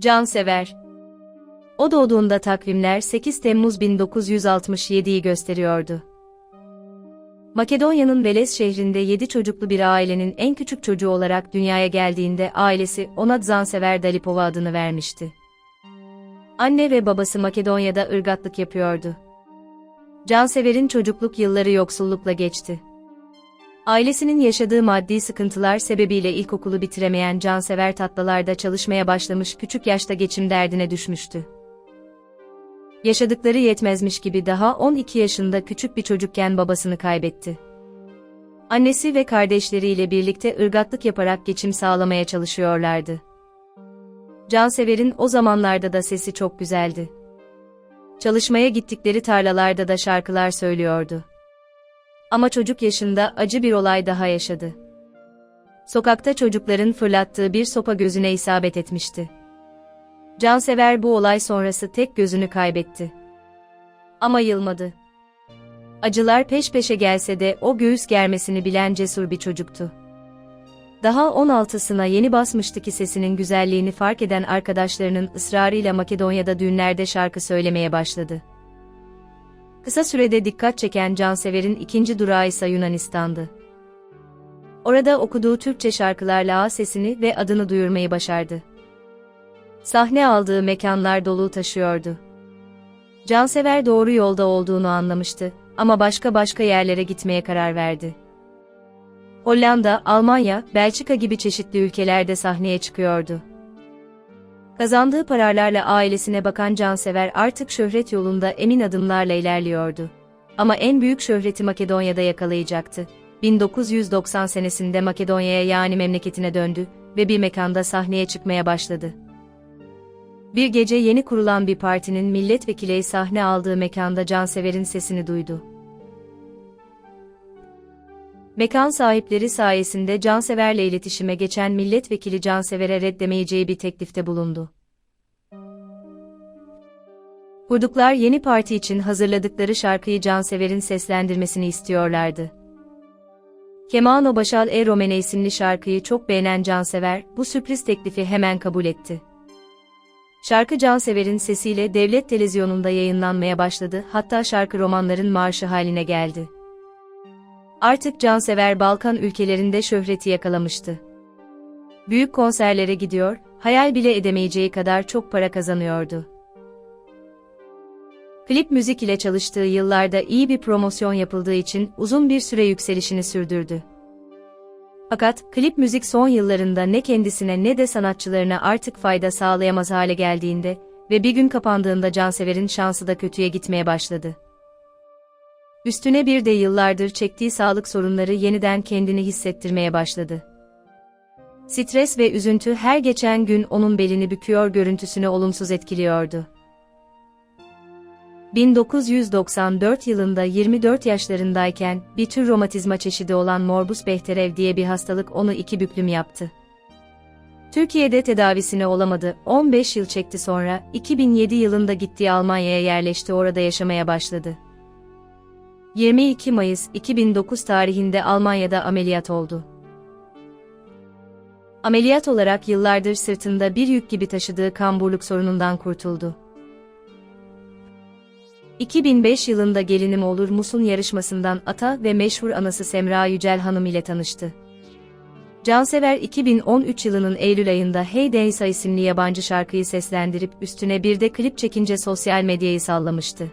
Cansever. O doğduğunda takvimler 8 Temmuz 1967'yi gösteriyordu. Makedonya'nın Veles şehrinde 7 çocuklu bir ailenin en küçük çocuğu olarak dünyaya geldiğinde ailesi ona Cansever Dalipova adını vermişti. Anne ve babası Makedonya'da ırgatlık yapıyordu. Cansever'in çocukluk yılları yoksullukla geçti. Ailesinin yaşadığı maddi sıkıntılar sebebiyle ilkokulu bitiremeyen Cansever tatlılarda çalışmaya başlamış küçük yaşta geçim derdine düşmüştü. Yaşadıkları yetmezmiş gibi daha 12 yaşında küçük bir çocukken babasını kaybetti. Annesi ve kardeşleriyle birlikte ırgatlık yaparak geçim sağlamaya çalışıyorlardı. Cansever'in o zamanlarda da sesi çok güzeldi. Çalışmaya gittikleri tarlalarda da şarkılar söylüyordu. Ama çocuk yaşında acı bir olay daha yaşadı. Sokakta çocukların fırlattığı bir sopa gözüne isabet etmişti. Cansever bu olay sonrası tek gözünü kaybetti. Ama yılmadı. Acılar peş peşe gelse de o göğüs germesini bilen cesur bir çocuktu. Daha 16'sına yeni basmıştı ki sesinin güzelliğini fark eden arkadaşlarının ısrarıyla Makedonya'da düğünlerde şarkı söylemeye başladı. Kısa sürede dikkat çeken Cansever'in ikinci durağı ise Yunanistan'dı. Orada okuduğu Türkçe şarkılarla sesini ve adını duyurmayı başardı. Sahne aldığı mekanlar dolu taşıyordu. Cansever doğru yolda olduğunu anlamıştı ama başka başka yerlere gitmeye karar verdi. Hollanda, Almanya, Belçika gibi çeşitli ülkelerde sahneye çıkıyordu. Kazandığı paralarla ailesine bakan Cansever artık şöhret yolunda emin adımlarla ilerliyordu. Ama en büyük şöhreti Makedonya'da yakalayacaktı. 1990 senesinde Makedonya'ya yani memleketine döndü ve bir mekanda sahneye çıkmaya başladı. Bir gece yeni kurulan bir partinin milletvekili sahne aldığı mekanda Cansever'in sesini duydu. Mekan sahipleri sayesinde Cansever'le iletişime geçen milletvekili Cansever'e reddemeyeceği bir teklifte bulundu. Kurduklar yeni parti için hazırladıkları şarkıyı Cansever'in seslendirmesini istiyorlardı. Kemano Başal E Romene isimli şarkıyı çok beğenen Cansever, bu sürpriz teklifi hemen kabul etti. Şarkı Cansever'in sesiyle devlet televizyonunda yayınlanmaya başladı, hatta şarkı romanların marşı haline geldi. Artık Cansever Balkan ülkelerinde şöhreti yakalamıştı. Büyük konserlere gidiyor, hayal bile edemeyeceği kadar çok para kazanıyordu. Klip müzik ile çalıştığı yıllarda iyi bir promosyon yapıldığı için uzun bir süre yükselişini sürdürdü. Fakat klip müzik son yıllarında ne kendisine ne de sanatçılarına artık fayda sağlayamaz hale geldiğinde ve bir gün kapandığında Cansever'in şansı da kötüye gitmeye başladı. Üstüne bir de yıllardır çektiği sağlık sorunları yeniden kendini hissettirmeye başladı. Stres ve üzüntü her geçen gün onun belini büküyor görüntüsünü olumsuz etkiliyordu. 1994 yılında 24 yaşlarındayken bir tür romatizma çeşidi olan morbus Bechterew diye bir hastalık onu iki büklüm yaptı. Türkiye'de tedavisine olamadı, 15 yıl çekti sonra, 2007 yılında gittiği Almanya'ya yerleşti orada yaşamaya başladı. 22 Mayıs 2009 tarihinde Almanya'da ameliyat oldu. Ameliyat olarak yıllardır sırtında bir yük gibi taşıdığı kamburluk sorunundan kurtuldu. 2005 yılında Gelinim Olur Musun yarışmasından ata ve meşhur anası Semra Yücel Hanım ile tanıştı. Cansever 2013 yılının Eylül ayında Hey Denisa isimli yabancı şarkıyı seslendirip üstüne bir de klip çekince sosyal medyayı sallamıştı.